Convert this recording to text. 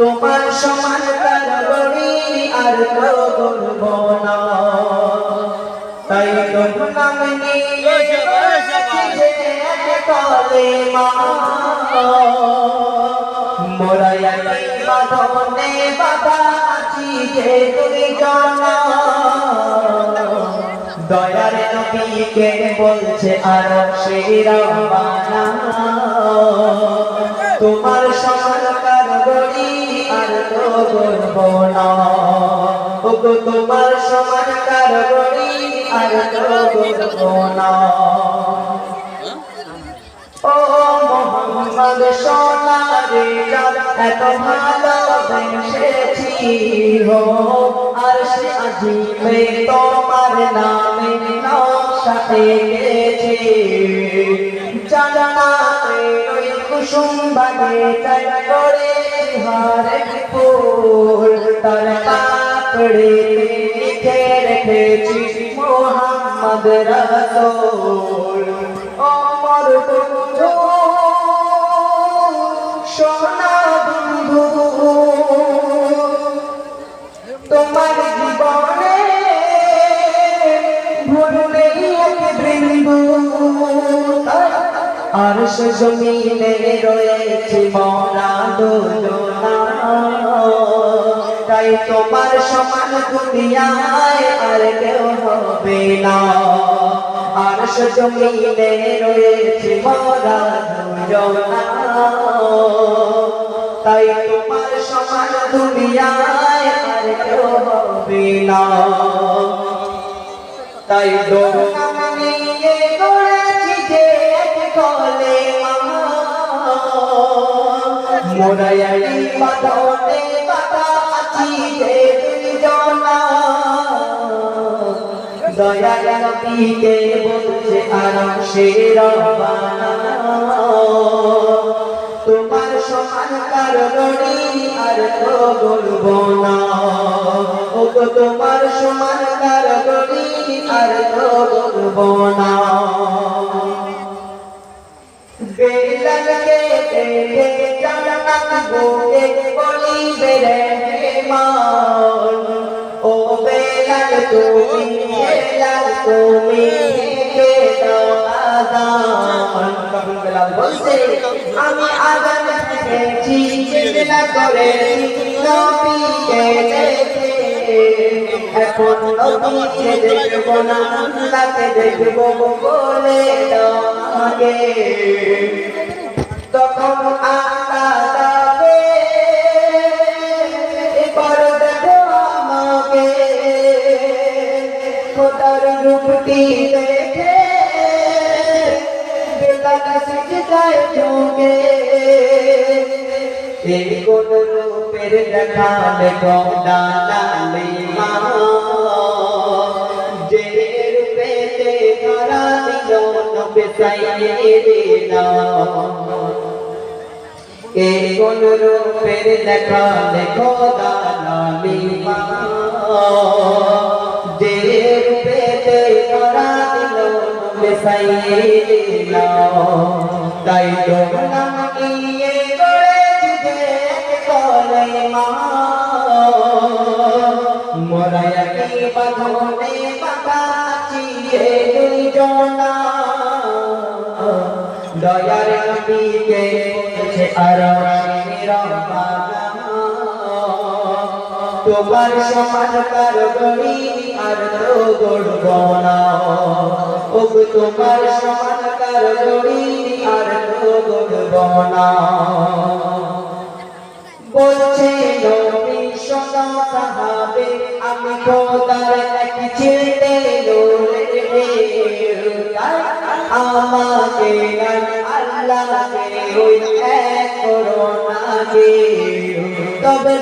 তোমার গড়ি আর না তাই তো নাম নিয়ে মোরা এই বাঁধনে আছি যে তুমি জানা দয়ার নবীকে বলছে আর সেরা বানা। তোমার করব না ওগো তোমার সমানকার গড়ি আর করব না ও মোহাম্মদ সোনারে এত ভালোবেসেছি হো। আর সে আজিবে তোমার নামে নকশা এঁকেছি জানাতে ওই কুসুম বাগে তাই করে হারে ফুল তার পাপড়ে লিখে রেখেছি মোহাম্মদ রাসূল আর সে জমিনে রয়েছে মরা দুজনা তাই তোমার সমান দুনিয়ায় আর কেউ হবে না। আর সে জমিনে রয়েছে মরা দুজনা তাই তোমার সমান দুনিয়ায় আর কেউ হবে না। তাই দোকান মোরাই বাদনে বাদা আছি যে দুজনা দয়াল নবীকে বলছে আরাম সেরা তোমার সমান কারণী আর তো বলব না তোমার সমান কারণী আর তো বলব না দেখে জান্নাত ও বেলাল তুমি বেলাল তুমি কে আদান বেলাল আমি আদান পেয়েছি চিন্তা করেছি নবীকে এখন নবীকে দেখব না আল্লাহকে দেখব বলে আমাকে তখন আল্লাহ যাবে এবার দেখো আমাকে। খোদার রূপটি দেখে বেলাল সিজদায় ঝুঁকে এই কোন রূপের দেখা দেখো এই কোন রূপের দেখা দেখো মা। যে রূপেতে ধরা দিল নবে তাই তো নাম নিয়ে গড়েছি যে কলেমা মোরা একই বাঁধনে বাঁধাছি এ দুইজনা দয়ার নবীকে বলছে তোমার সমান কার গড়ি আর তো গড়ব না ও তোমার সমান কার গড়ি আর তো গড়ব না বলছে নবী শোনো সাহাবে আমি খোদার এক ছেলে আমাকে আর তবে